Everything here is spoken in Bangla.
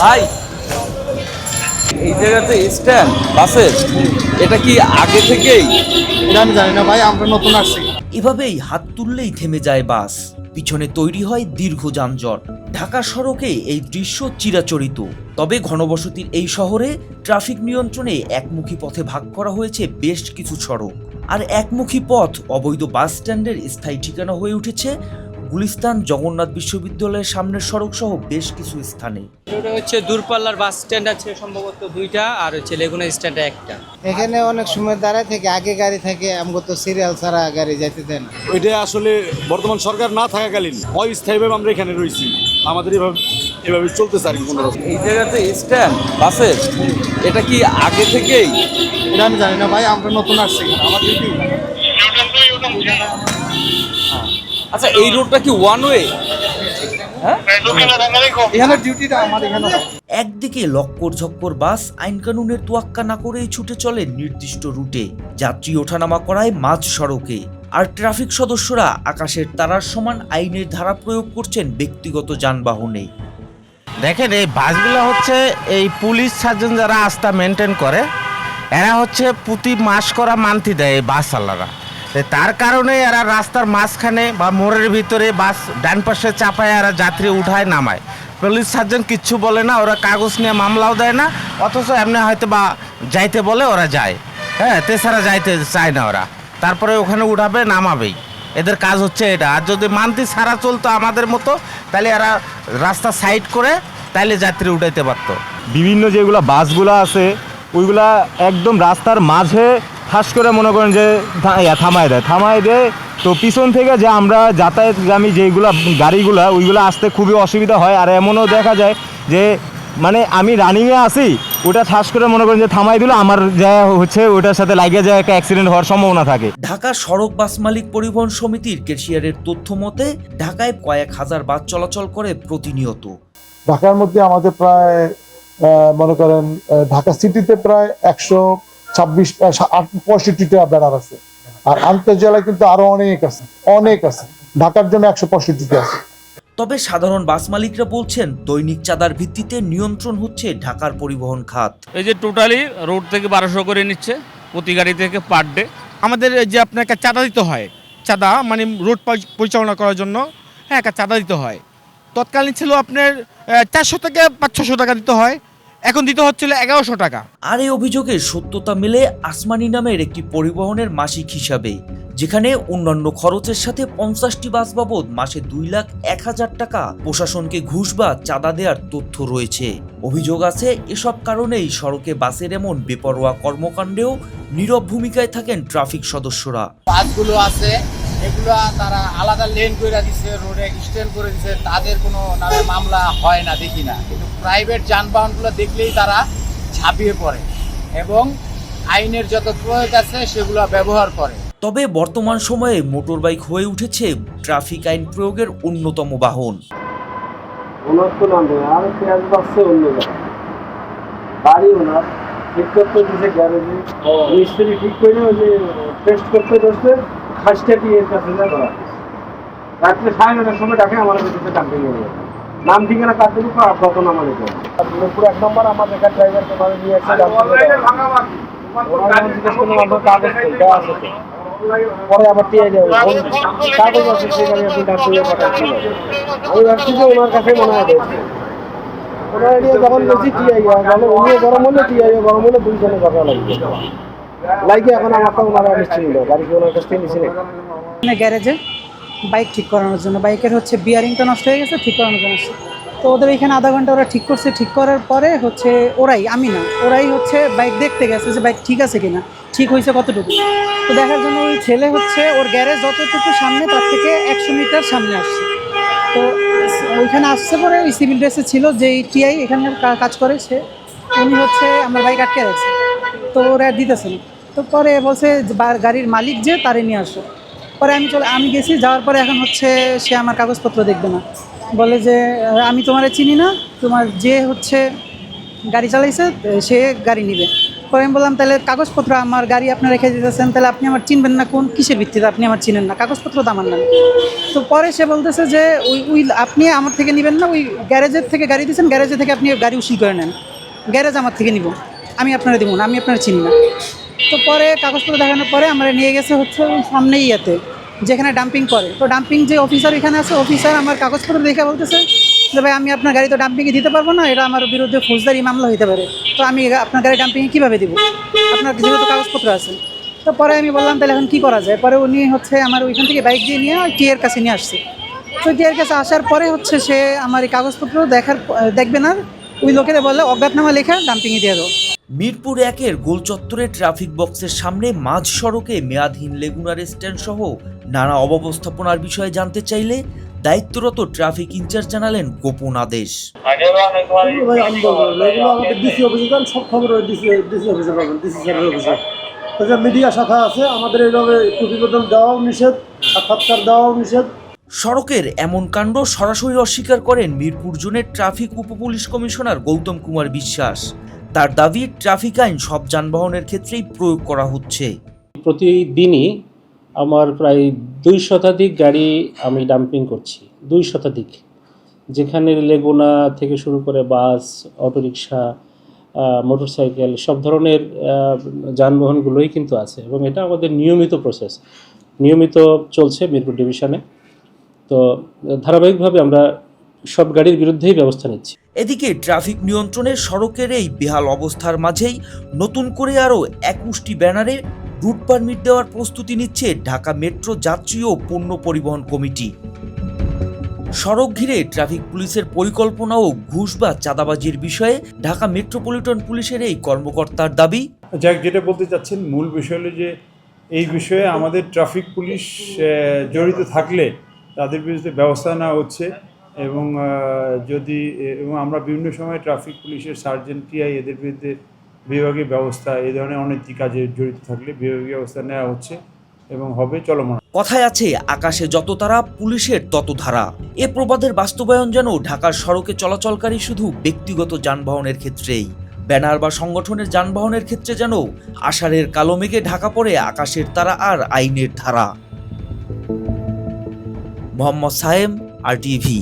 ভাই এই জায়গাতে স্ট্যান্ড বাসের এটা কি আগে থেকেই? এটা আমি জানি না ভাই আমরা নতুন আসছি। এভাবেই হাত তুললেই থেমে যায় বাস। পিছনে তৈরি হয় দীর্ঘ যানজট। ঢাকা সড়কে এই দৃশ্য চিরাচরিত। তবে ঘনবসতির এই শহরে ট্রাফিক নিয়ন্ত্রণে একমুখী পথে ভাগ করা হয়েছে বেশ কিছু সড়ক। আর একমুখী পথ অবৈধ বাস স্ট্যান্ডের স্থায়ী ঠিকানা হয়ে উঠেছে গুলিস্তান জগন্নাথ বিশ্ববিদ্যালয়ের সামনের সড়ক সহ বেশ কিছু স্থানে। ওটা হচ্ছে দূরপাল্লার বাস স্ট্যান্ড আছে সম্ভবত দুইটা আর হচ্ছে লেগুনা স্ট্যান্ড একটা। এখানে অনেক সময় দাঁড়ায় থেকে আগে গাড়ি থাকে আমগো তো সিরিয়াল ছাড়া গাড়ি যাইতে দেন। ওইটা আসলে বর্তমান সরকার না থাকাকালীন অস্থায়ীভাবে আমরা এখানে রয়েছি। আমাদের এভাবে এভাবে চলতেছে আর কি কোনো রকম। এই জায়গাতে স্ট্যান্ড বাসের? এটা কি আগে থেকেই? এটা আমি জানি না ভাই আমরা নতুন আসছি। আমার ডিউটি আচ্ছা এই রোডটা কি ওয়ান ওয়ে আমার এখানে একদিকে লক্কর ঝক্কর বাস আইন কানুনের তোয়াক্কা না করেই ছুটে চলে নির্দিষ্ট রুটে। যাত্রী ওঠানামা করায় মাঝ সড়কে। আর ট্রাফিক সদস্যরা আকাশের তারার সমান আইনের ধারা প্রয়োগ করছেন ব্যক্তিগত যানবাহনে। দেখেন এই বাসগুলো হচ্ছে এই পুলিশ সার্জন যারা আস্থা মেনটেন করে এরা হচ্ছে প্রতি মাস করা মান্থি দেয় এই বাস চালারা তার কারণে এরা রাস্তার মাঝখানে বা মোড়ের ভিতরে বাস ডান পাশে চাপায় এরা যাত্রী উঠায়, নামায়। পুলিশ সার্জন কিচ্ছু বলে না, ওরা কাগজ নিয়ে মামলাও দেয় না, অথচ এমনি হয়তো বা যাইতে বলে ওরা যায়। হ্যাঁ তেছাড়া যাইতে চায় না ওরা। তারপরে ওখানে উঠাবে, নামাবেই। এদের কাজ হচ্ছে এটা। আর যদি মান্থলি সারা চলতো আমাদের মতো, তাহলে এরা রাস্তা সাইড করে তাইলে যাত্রী উঠাইতে পারতো। বিভিন্ন যেগুলো বাসগুলো আছে, ওইগুলা একদম রাস্তার মাঝে ঠাস করে মনে করেন যে থামায় দেয়। থামায় দেয় তো পিছন থেকে যে আমরা যাতায়াতগামী যেগুলো গাড়িগুলো ওইগুলো আসতে খুবই অসুবিধা হয়। আর এমনও দেখা যায় যে মানে আমি রানিংয়ে আসি ওটা ঠাস করে মনে করেন যে থামাই দিল আমার যা হচ্ছে ওটার সাথে লাগিয়ে যায় একটা অ্যাক্সিডেন্ট হওয়ার সম্ভাবনা থাকে। ঢাকা সড়ক বাস মালিক পরিবহন সমিতির কেশিয়ারের তথ্য মতে ঢাকায় কয়েক হাজার বাস চলাচল করে প্রতিনিয়ত। ঢাকার মধ্যে আমাদের প্রায় মনে করেন ঢাকা সিটিতে প্রায় একশো ছাব্বিশ পঁয়ষট্টিটা ব্যানার আছে। আর আন্তর্জেলায় কিন্তু আরও অনেক আছে অনেক আছে। ঢাকার জন্য একশো পঁয়ষট্টিটা আছে। তবে সাধারণ বাস মালিকরা বলছেন দৈনিক চাঁদার ভিত্তিতে নিয়ন্ত্রণ হচ্ছে ঢাকার পরিবহন খাত। এই যে টোটালি রোড থেকে বারোশো করে নিচ্ছে প্রতি গাড়ি থেকে পার ডে আমাদের এই যে আপনাকে চাঁদা দিতে হয় চাঁদা মানে রোড পরিচালনা করার জন্য হ্যাঁ একটা চাঁদা দিতে হয়। তৎকালীন ছিল আপনার চারশো থেকে পাঁচশো টাকা দিতে হয় এখন দিতে হচ্ছিল এগারোশো টাকা। আর এই অভিযোগের সত্যতা মেলে আসমানি নামের একটি পরিবহনের মাসিক হিসাবে যেখানে অন্যান্য খরচের সাথে পঞ্চাশটি বাস বাবদ মাসে দুই লাখ এক হাজার টাকা। প্রশাসনকে ঘুষ বা চাঁদা দেওয়ার তথ্য রয়েছে। অভিযোগ আছে এসব কারণেই সড়কে বাসের এমন বেপরোয়া কর্মকাণ্ডেও নীরব ভূমিকায় থাকেন ট্রাফিক সদস্যরা। বাসগুলো আছে এগুলো তারা আলাদা লেন করে দিছে রোডে স্ট্যান্ড করে দিছে তাদের কোনো নামে মামলা হয় না দেখি না। কিন্তু প্রাইভেট যানবাহনগুলো দেখলেই তারা ঝাঁপিয়ে পড়ে এবং আইনের যত প্রয়োগ আছে সেগুলো ব্যবহার করে। তবে বর্তমান সময়ে মোটর বাইক হয়ে উঠেছে ট্রাফিক আইন প্রয়োগের অন্যতম বাহন। বাড়ি ওনার ঠিক করতে দিছে গ্যারেজে। মিস্ত্রি ঠিক করে টেস্ট করতে করতে খাসটা দিয়ে ধরা রাত্রে সাড়ে নটার সময় ডাকে আমার কাছে ডাম্পিং হয়ে নাম ঠিকানা কার দেবো কত নাম আমাদের এক নম্বর আমার এখান ড্রাইভারকে নিয়ে পরে আবার টিয়ে যাবে কাগজ আছে সেখানে আপনি ডাক্তার পাঠাচ্ছিল আমি ভাবছি যে ওনার কাছে মনে হয় ওনার নিয়ে যখন বলছি টিআই বলে উনিও গরম হলে টিআই গরম হলে দুইজনে কথা লাগবে লাগে এখন আমারটা ওনারা মিষ্টি নিল গাড়ি ওনার কাছ থেকে নিচ্ছে গ্যারেজে বাইক ঠিক করানোর জন্য। বাইকের হচ্ছে বিয়ারিংটা নষ্ট হয়ে গেছে, ঠিক করানোর জন্য তো ওদের এখানে আধা ঘণ্টা ওরা ঠিক করছে, ঠিক করার পরে হচ্ছে ওরাই, আমি না, ওরাই হচ্ছে বাইক দেখতে গেছে যে বাইক ঠিক আছে কিনা, ঠিক হয়েছে কতটুকু। তো দেখার জন্য ওই ছেলে হচ্ছে, ওর গ্যারেজ যতটুকু সামনে, তার থেকে একশো মিটার সামনে আসছে। তো ওইখানে আসছে পরে ওই সিভিল ড্রেসে ছিল যে টিআই এখানে কাজ করে সে, উনি হচ্ছে আমার বাইক আটকে রাখছে। তো ওরা দিতেছে তো পরে বলছে গাড়ির মালিক যে, তারে নিয়ে আসো। পরে আমি চলে, আমি গেছি, যাওয়ার পরে এখন হচ্ছে সে আমার কাগজপত্র দেখবে না। বলে যে, আমি তোমারে চিনি না, তোমার যে হচ্ছে গাড়ি চালাইছে, সে গাড়ি নিবে। পরে আমি বললাম, তাহলে কাগজপত্র আমার গাড়ি আপনি রেখে দিতেছেন, তাহলে আপনি আমার চিনবেন না, কোন কিসের ভিত্তিতে আপনি আমার চিনেন না? কাগজপত্র তো আমার না। তো পরে সে বলতেছে যে, ওই ওই আপনি আমার থেকে নেবেন না, ওই গ্যারেজের থেকে গাড়ি দিয়েছেন, গ্যারেজে থেকে আপনি গাড়ি উসিল করে নেন। গ্যারেজ আমার থেকে নিব। আমি আপনারা দিব না, আমি আপনারা চিনি না। তো পরে কাগজপত্র দেখানোর পরে আমরা নিয়ে গেছে হচ্ছে সামনেই ইয়েতে, যেখানে ডাম্পিং করে। তো ডাম্পিং যে অফিসার এখানে আছে অফিসার আমার কাগজপত্র দেখে বলতেছে যে, ভাই, আমি আপনার গাড়ি তো ডাম্পিংয়ে দিতে পারব না, এটা আমার বিরুদ্ধে ফৌজদারি মামলা হইতে পারে। তো আমি আপনার গাড়ি ডাম্পিংয়ে কীভাবে দিব? আপনার যেহেতু কাগজপত্র আছে। তো পরে আমি বললাম, তাহলে এখন কী করা যায়? পরে উনি হচ্ছে আমার ওইখান থেকে বাইক দিয়ে নিয়ে টিয়ের কাছে নিয়ে আসছে। তো টিয়ের কাছে আসার পরে হচ্ছে সে আমার এই কাগজপত্র দেখার দেখবে না। ওই লোকেরা বললে, অজ্ঞাতনামা লেখা ডাম্পিংয়ে দিয়ে দাও। মিরপুর একের গোল চত্বরে ট্রাফিক বক্সের সামনে মাঝ সড়কে মেয়াদহীন লেগুনার স্ট্যান্ড সহ নানা অব্যবস্থাপনার বিষয়ে জানতে চাইলে দায়িত্বরত ট্রাফিক ইনচার্জ জানালেন গোপন আদেশ। মিডিয়া শাখা আছে আমাদের এইভাবে প্রতিবেদন দেওয়াও নিষেধ সাক্ষাৎকার দেওয়াও নিষেধ। সড়কের এমন কাণ্ড সরাসরি অস্বীকার করেন মিরপুর জোনের ট্রাফিক উপপুলিশ কমিশনার গৌতম কুমার বিশ্বাস। তার দাবি, ট্রাফিক আইন সব যানবাহনের ক্ষেত্রেই প্রয়োগ করা হচ্ছে। প্রতিদিনই আমার প্রায় দুই শতাধিক গাড়ি আমি ডাম্পিং করছি, দুই শতাধিক। যেখানে লেগুনা থেকে শুরু করে বাস, অটোরিকশা মোটরসাইকেল, সব ধরনের যানবাহনগুলোই কিন্তু আছে এবং এটা আমাদের নিয়মিত প্রসেস নিয়মিত চলছে মিরপুর ডিভিশনে তো ধারাবাহিকভাবে আমরা সব গাড়ির বিরুদ্ধেই ব্যবস্থা নিচ্ছি। এদিকে ট্রাফিক নিয়ন্ত্রণে সড়কের এই বেহাল অবস্থার মাঝেই নতুন করে আরও একুশটি ব্যানারে রুট পারমিট দেওয়ার প্রস্তুতি নিচ্ছে ঢাকা মেট্রো যাত্রী ও পণ্য পরিবহন কমিটি। সড়ক ঘিরে ট্রাফিক পুলিশের পরিকল্পনা ও ঘুষ বা চাঁদাবাজির বিষয়ে ঢাকা মেট্রোপলিটন পুলিশের এই কর্মকর্তার দাবি। যাক যেটা বলতে চাচ্ছেন মূল বিষয় হলো যে এই বিষয়ে আমাদের ট্রাফিক পুলিশ জড়িত থাকলে তাদের বিরুদ্ধে ব্যবস্থা নেওয়া হচ্ছে। এবং যদি এবং আমরা বিভিন্ন সময় ট্রাফিক পুলিশের সার্জেন্ট টিআই এদের বিরুদ্ধে বিভাগীয় ব্যবস্থা, এই ধরনের অনৈতিক কাজে জড়িত থাকলে বিভাগীয় ব্যবস্থা নেওয়া হচ্ছে এবং হবে চলমান। কথায় আছে, আকাশে যত তারা, পুলিশের তত ধারা। এ প্রবাদের বাস্তবায়ন যেন ঢাকার সড়কে চলাচলকারী শুধু ব্যক্তিগত যানবাহনের ক্ষেত্রেই, ব্যানার বা সংগঠনের যানবাহনের ক্ষেত্রে যেন আষাঢ়ের কালো মেঘে ঢাকা পড়ে আকাশের তারা আর আইনের ধারা। মোহাম্মদ সায়েম, আর টিভি